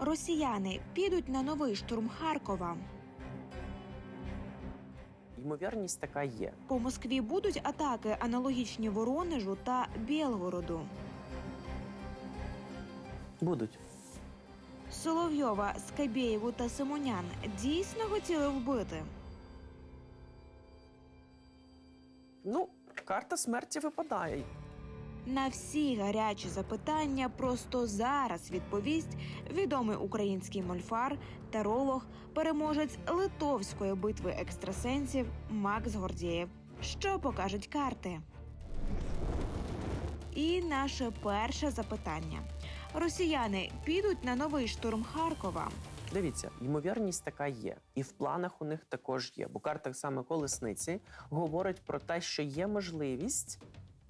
Росіяни підуть на новий штурм Харкова. Ймовірність така є. По Москві будуть атаки, аналогічні Воронежу та Білгороду. Будуть. Соловйова, Скабєєву та Симонян дійсно хотіли вбити. Ну, карта смерті випадає. На всі гарячі запитання просто зараз відповість відомий український мольфар, таролог, переможець литовської битви екстрасенсів Макс Гордієв. Що покажуть карти? І наше перше запитання: Росіяни підуть на новий штурм Харкова. Дивіться, ймовірність така є, і в планах у них також є. Бо карта саме колесниці говорить про те, що є можливість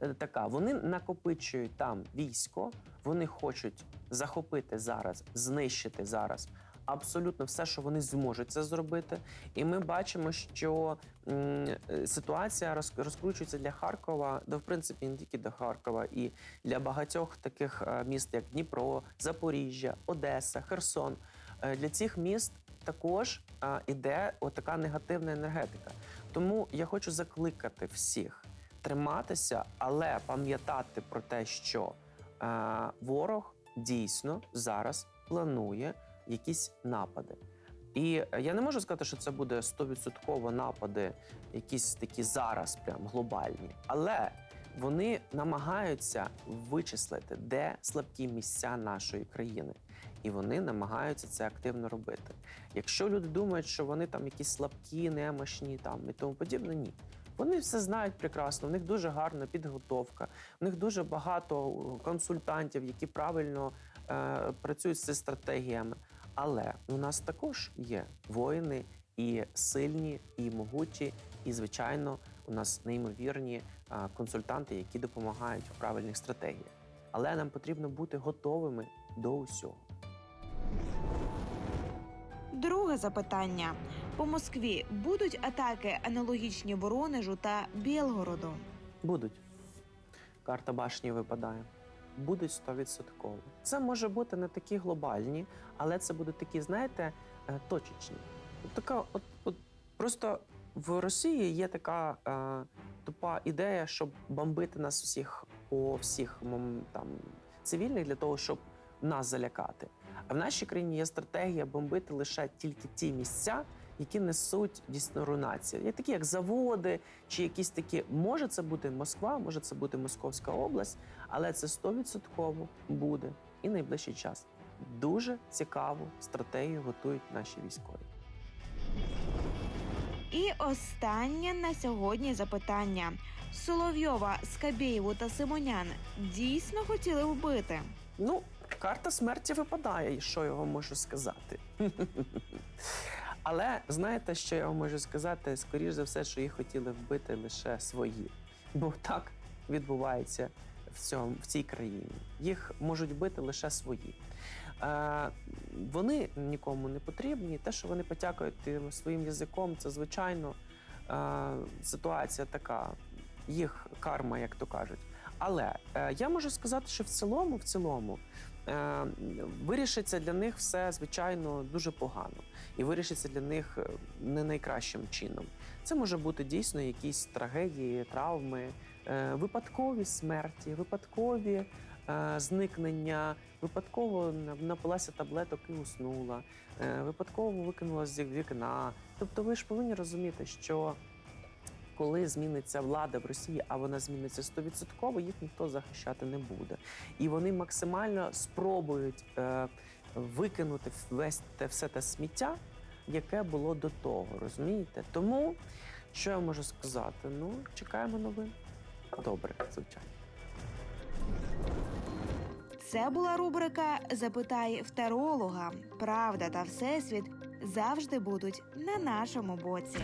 така. Вони накопичують там військо, вони хочуть захопити зараз, знищити зараз. Абсолютно все, що вони зможуть це зробити, і ми бачимо, що е, ситуація розкручується для Харкова, да в принципі не тільки до Харкова, і для багатьох таких е, міст, як Дніпро, Запоріжжя, Одеса, Херсон. Е, Для цих міст також е, іде отака негативна енергетика. Тому я хочу закликати всіх триматися, але пам'ятати про те, що е, ворог дійсно зараз планує якісь напади. І я не можу сказати, що це буде 100% напади, якісь такі зараз, прям глобальні. Але вони намагаються вичислити, де слабкі місця нашої країни. І вони намагаються це активно робити. Якщо люди думають, що вони там якісь слабкі, немощні там і тому подібне, ні. Вони все знають прекрасно, в них дуже гарна підготовка, в них дуже багато е, консультантів, які правильно е, працюють з стратегіями. Але у нас також є воїни і сильні, і могуті, і звичайно, у нас неймовірні е, консультанти, які допомагають в правильних стратегіях. Але нам потрібно бути готовими до усього. Друге запитання: по Москві будуть атаки, аналогічні Воронежу та Білгороду. Будуть. Карта башні випадає. Будуть 100%. Це може бути не такі глобальні, але це будуть такі, знаєте, е, точечні. Така, от, от просто в Росії є така е, тупа ідея, щоб бомбити нас всіх по всіх там цивільних для того, щоб нас залякати. А в нашій країні є стратегія бомбити лише тільки ті місця, які несуть дійсно руйнацію. Є такі, як заводи, чи якісь такі. Може це бути Москва, може це бути Московська область, але це 100% буде і найближчий час. Дуже цікаву стратегію готують наші військові. І останнє на сьогодні запитання: Соловйова, Скабєєву та Симонян дійсно хотіли вбити. Ну, карта смерті випадає, і що я вам можу сказати. Але знаєте, що я вам можу сказати? Скоріше за все, що їх хотіли вбити лише свої. Бо так відбувається в, цьому, в цій країні. Їх можуть вбити лише свої. Е, вони нікому не потрібні. Те, що вони потякають своїм язиком, це звичайно е, ситуація така, їх карма, як то кажуть. Але е, я можу сказати, що в цілому, в цілому, е, вирішиться для них все звичайно дуже погано, і вирішиться для них е, не найкращим чином. Це може бути дійсно якісь трагедії, травми, е, випадкові смерті, випадкові е, зникнення, випадково напилася таблеток і уснула, е, випадково викинула з вікна. Тобто, ви ж повинні розуміти, що коли зміниться влада в Росії, а вона зміниться 100%, їх ніхто захищати не буде. І вони максимально спробують е, викинути весь те все те сміття, яке було до того. Розумієте? Тому що я можу сказати? Ну, чекаємо новин. Добре, звичайно. Це була рубрика Запитай в таролога. Правда та всесвіт завжди будуть на нашому боці.